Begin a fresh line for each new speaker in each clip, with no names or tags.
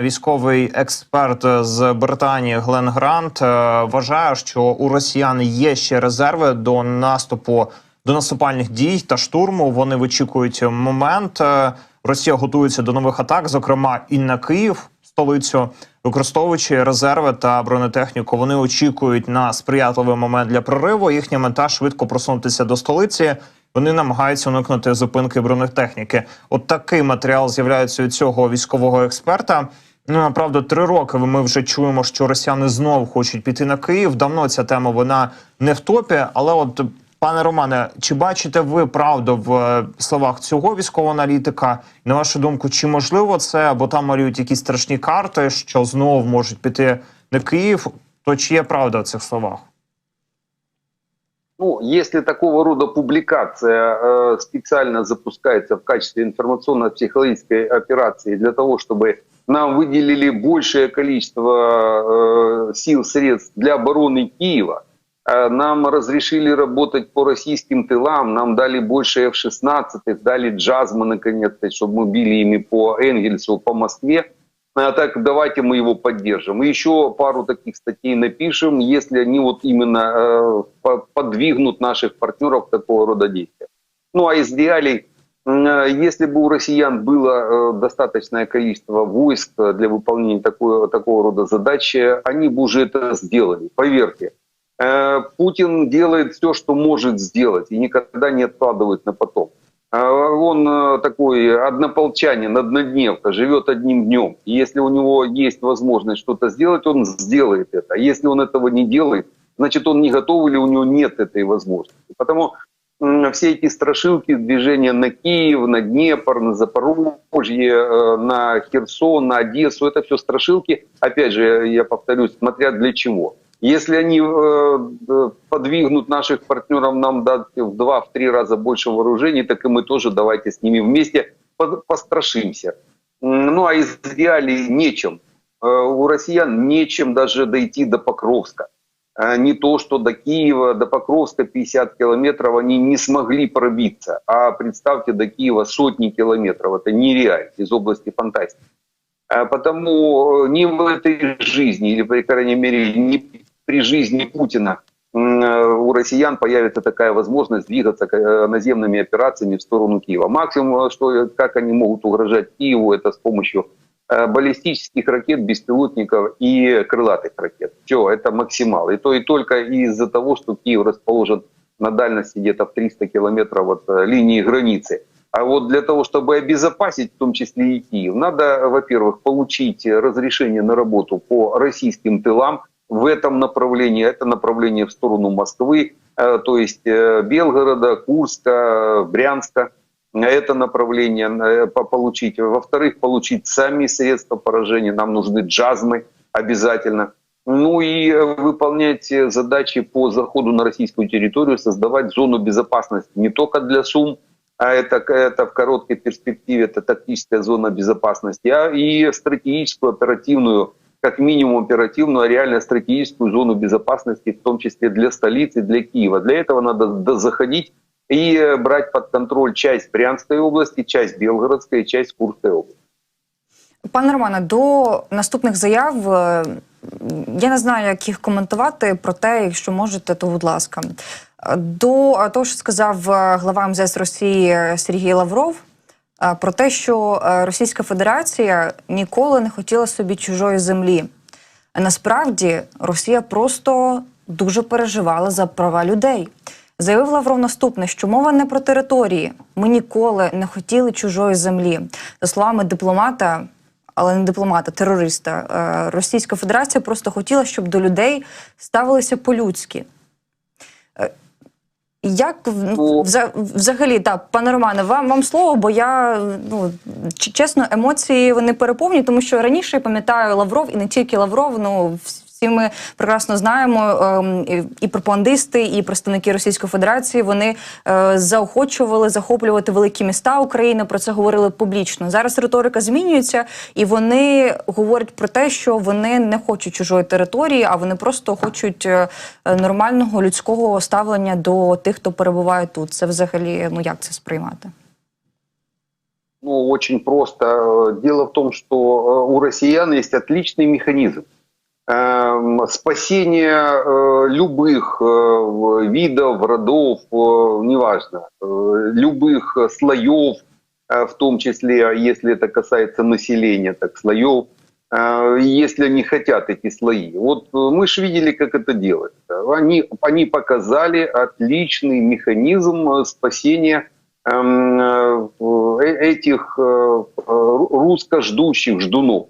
Військовий експерт з Британії Глен Грант е, вважає, що у росіян є ще резерви до наступу до наступальних дій та штурму. Вони вичікують момент. Е, Росія готується до нових атак, зокрема і на Київ, столицю, використовуючи резерви та бронетехніку. Вони очікують на сприятливий момент для прориву. Їхня мета швидко просунутися до столиці. Вони намагаються уникнути зупинки бронетехніки. От такий матеріал з'являється від цього військового експерта. Ну направду три роки ми вже чуємо, що росіяни знов хочуть піти на Київ. Давно ця тема вона не в топі. Але, от пане Романе, чи бачите ви правду в е, словах цього військового аналітика? На вашу думку, чи можливо це? Бо там малюють якісь страшні карти, що знов можуть піти на Київ. То чи є правда в цих словах?
Ну, если такого рода публикация э, специально запускается в качестве информационно-психологической операции для того, чтобы нам выделили большее количество э, сил, средств для обороны Киева, э, нам разрешили работать по российским тылам, нам дали больше F-16, дали Джазма наконец-то, чтобы мы били ими по Энгельсу, по Москве. А так давайте мы его поддержим. И еще пару таких статей напишем, если они вот именно э, по- подвигнут наших партнеров такого рода действия. Ну а из реалий, если бы у россиян было э, достаточное количество войск э, для выполнения такой, такого рода задачи, они бы уже это сделали, поверьте. Э, Путин делает все, что может сделать, и никогда не откладывает на потом. Он э, такой однополчанин, однодневка, живет одним днем. Если у него есть возможность что-то сделать, он сделает это. А если он этого не делает, значит он не готов или у него нет этой возможности. Потому все эти страшилки, движения на Киев, на Днепр, на Запорожье, э, на Херсон, на Одессу, это все страшилки. Опять же, я повторюсь, смотря для чего. Если они э, э, подвигнут наших партнеров нам дать в два, в три раза больше вооружений, так и мы тоже давайте с ними вместе пострашимся. Ну а из реалий нечем. У россиян нечем даже дойти до Покровска. Э, Не то, что до Киева, до Покровска 50 километров они не смогли пробиться. А представьте, до Киева сотни километров. Это нереально из области фантастики. А Потому э, ни в этой жизни, или, по крайней мере, не при жизни Путина э, у россиян появится такая возможность двигаться э, наземными операциями в сторону Киева. Максимум, что, как они могут угрожать Киеву, это с помощью баллистических ракет, беспилотников и крылатых ракет. Все, это максимал. И то и только из-за того, что Киев расположен на дальности где-то в 300 километров от э, линии границы. А вот для того, чтобы обезопасить, в том числе и Киев, надо, во-первых, получить разрешение на работу по российским тылам в этом направлении. Это направление в сторону Москвы, э, то есть э, Белгорода, Курска, э, Брянска. Это направление э, по- получить. Во-вторых, получить сами средства поражения. Нам нужны джазмы обязательно. Ну и э, выполнять э, задачи по заходу на российскую территорию, создавать зону безопасности не только для Сум, а это, это в короткой перспективе, это тактическая зона безопасности, а и стратегическую, оперативную, как минимум оперативную, а реально стратегическую зону безопасности, в том числе для столицы, для Киева. Для этого надо до- заходить и э, брать под контроль часть Брянской области, часть Белгородской, часть Курской области.
Пане Романе, до наступних заяв е, я не знаю, як їх коментувати. Проте, якщо можете, то будь ласка. До того, що сказав е, глава МЗС Росії Сергій Лавров, е, про те, що Російська Федерація ніколи не хотіла собі чужої землі. Насправді Росія просто дуже переживала за права людей. Заявив Лавров наступне, що мова не про території. Ми ніколи не хотіли чужої землі. За словами дипломата, але не дипломата, терориста, е, Російська Федерація просто хотіла, щоб до людей ставилися по-людськи. Е, Як ну,
Ну,
взагалі, так, пане Романе, вам, вам слово, бо я ну чесно, емоції вони переповні, тому що раніше я пам'ятаю Лавров і не тільки Лавров. Ну всі ми прекрасно знаємо, ем, і- і пропагандисти, і представники Російської Федерації вони е, заохочували захоплювати великі міста України. Про це говорили публічно. Зараз риторика змінюється, і вони говорять про те, що вони не хочуть чужої території, а вони просто хочуть е, е, нормального людського ставлення до тих, хто перебуває тут. Це взагалі ну як це сприймати?
Ну, очень просто. Э, Дело в том, что э, у россиян есть отличный механизм Эм, спасения э, любых э, видов, родов, э, неважно, любых слоев, в том числе, если это касается населения, так слоев, если они хотят эти слои. Вот мы же видели, как это делается. Они, они показали отличный механизм спасения эм, этих русско ждущих ждунов.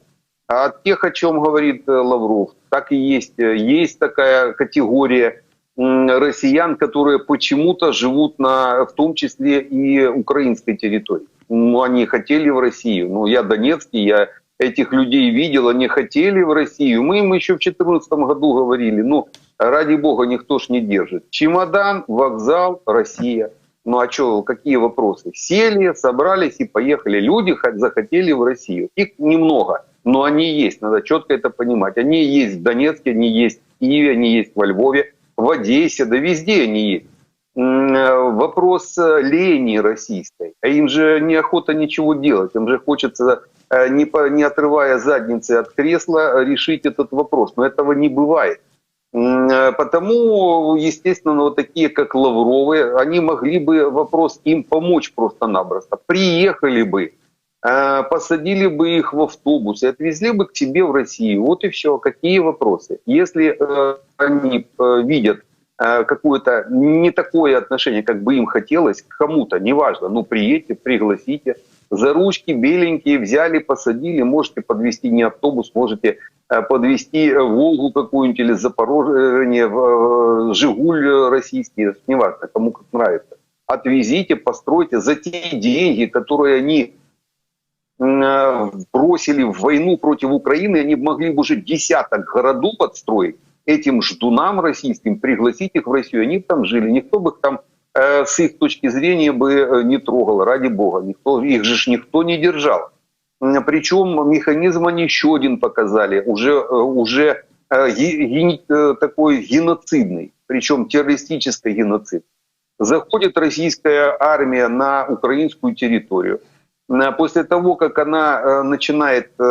А тех, о чем говорит э, Лавров, так и есть. Э, Есть такая категория россиян, которые почему-то живут на, в том числе и украинской территории. Ну, они хотели в Россию. Ну, я донецкий, я этих людей видел, они хотели в Россию. Мы им еще в 2014 году говорили, ну, ради бога, никто ж не держит. Чемодан, вокзал, Россия. Ну а что, какие вопросы? Сели, собрались и поехали. Люди захотели в Россию. Их немного, но они есть, надо четко это понимать. Они есть в Донецке, они есть в Киеве, они есть во Львове, в Одессе, да везде они есть. Э, Вопрос э, лени российской. А им же неохота ничего делать. Им же хочется, э, не, по- не отрывая задницы от кресла, решить этот вопрос. Но этого не бывает. Потому, естественно, вот такие, как Лавровы, они могли бы вопрос им помочь просто-напросто. Приехали бы, посадили бы их в автобус и отвезли бы к себе в Россию. Вот и все. Какие вопросы? Если э, они э, видят э, какое-то не такое отношение, как бы им хотелось, к кому-то, неважно, ну приедьте, пригласите, за ручки беленькие взяли, посадили, можете подвести не автобус, можете подвести Волгу какую-нибудь или Запорожье, Жигуль российский, неважно, кому как нравится. Отвезите, постройте за те деньги, которые они бросили в войну против Украины, они могли бы уже десяток городов отстроить, этим ждунам российским, пригласить их в Россию, они там жили, никто бы их там э, с их точки зрения бы э, не трогал, ради бога, никто, их же никто не держал. Причем механизм они еще один показали, уже, э, уже э, э, такой геноцидный, причем террористический геноцид. Заходит российская армия на украинскую территорию. Э, После того, как она э, начинает, э,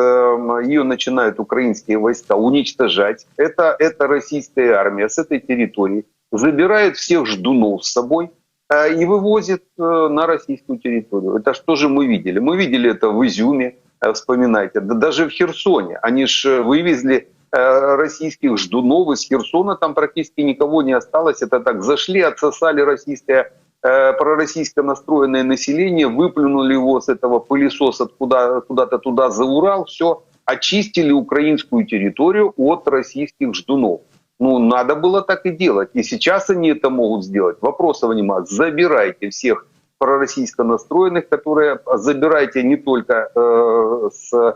ее начинают украинские войска уничтожать, это, это российская армия с этой территории забирает всех ждунов с собой э, и вывозит на российскую территорию. Это что же мы видели? Мы видели это в Изюме, вспоминайте, да даже в Херсоне. Они же вывезли российских ждунов из Херсона, там практически никого не осталось. Это так, зашли, отсосали российское э, пророссийско настроенное население, выплюнули его с этого пылесоса куда, куда-то туда за Урал, все, очистили украинскую территорию от российских ждунов. Ну, надо было так и делать. И сейчас они это могут сделать. Вопросов нема. Забирайте всех пророссийско настроенных, которые забирайте не только э, с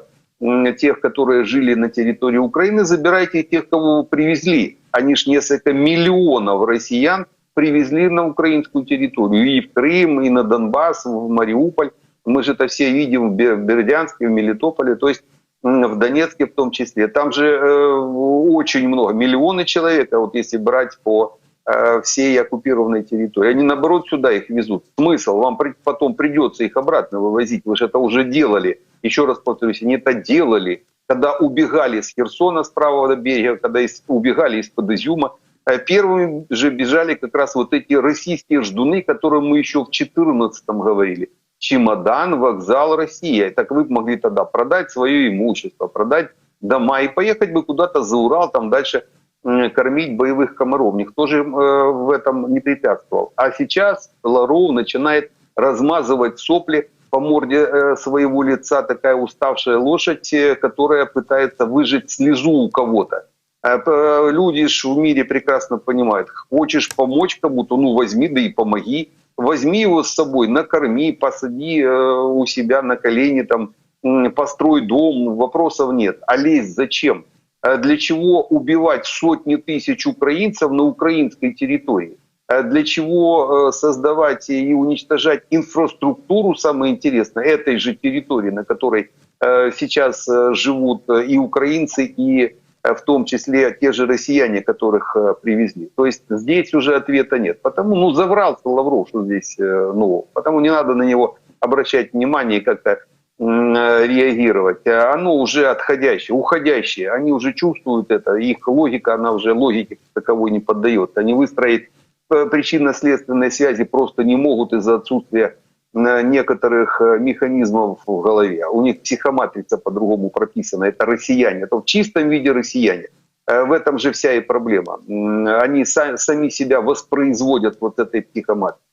тех, которые жили на территории Украины, забирайте тех, кого вы привезли. Они ж несколько миллионов россиян привезли на украинскую территорию. И в Крым, и на Донбасс, в Мариуполь. Мы же это все видим в Бер- в Бердянске, в Мелитополе. То есть в Донецке в том числе. Там же э, очень много, миллионы человек, а вот если брать по э, всей оккупированной территории. Они наоборот сюда их везут. Смысл? Вам потом придется их обратно вывозить. Вы же это уже делали. Еще раз повторюсь, они это делали, когда убегали с Херсона, с правого берега, когда убегали из-под Изюма. Э, Первыми же бежали как раз вот эти российские ждуны, которые мы еще в 2014 говорили. Чемодан, вокзал, Россия. Так вы могли тогда продать свое имущество, продать дома и поехать бы куда-то за Урал, там дальше кормить боевых комаров. Никто же э, в этом не препятствовал. А сейчас Ларов начинает размазывать сопли по морде э, своего лица, такая уставшая лошадь, которая пытается выжать слезу у кого-то. Э, п- Люди ж в мире прекрасно понимают, хочешь помочь кому-то, ну возьми да и помоги. Возьми его с собой, накорми, посади э, у себя на колени, там, построй дом, вопросов нет. А лезть зачем? Э, Для чего убивать сотни тысяч украинцев на украинской территории? Э, Для чего э, создавать и уничтожать инфраструктуру, самое интересное, этой же территории, на которой э, сейчас э, живут э, и украинцы, и э, в том числе те же россияне, которых э, привезли. То есть здесь уже ответа нет. Потому, ну, заврался Лавров, что здесь, э, ну, потому не надо на него обращать внимание и как-то э, реагировать. А Оно уже отходящее, уходящее. Они уже чувствуют это. Их логика, она уже логике таковой не поддается. Они выстроить э, причинно-следственной связи просто не могут из-за отсутствия э, некоторых э, механизмов в голове. У них психоматрица по-другому прописана. Это россияне. Это в чистом виде россияне. Э, В этом же вся и проблема. Они са- сами себя воспроизводят вот этой психоматрицы.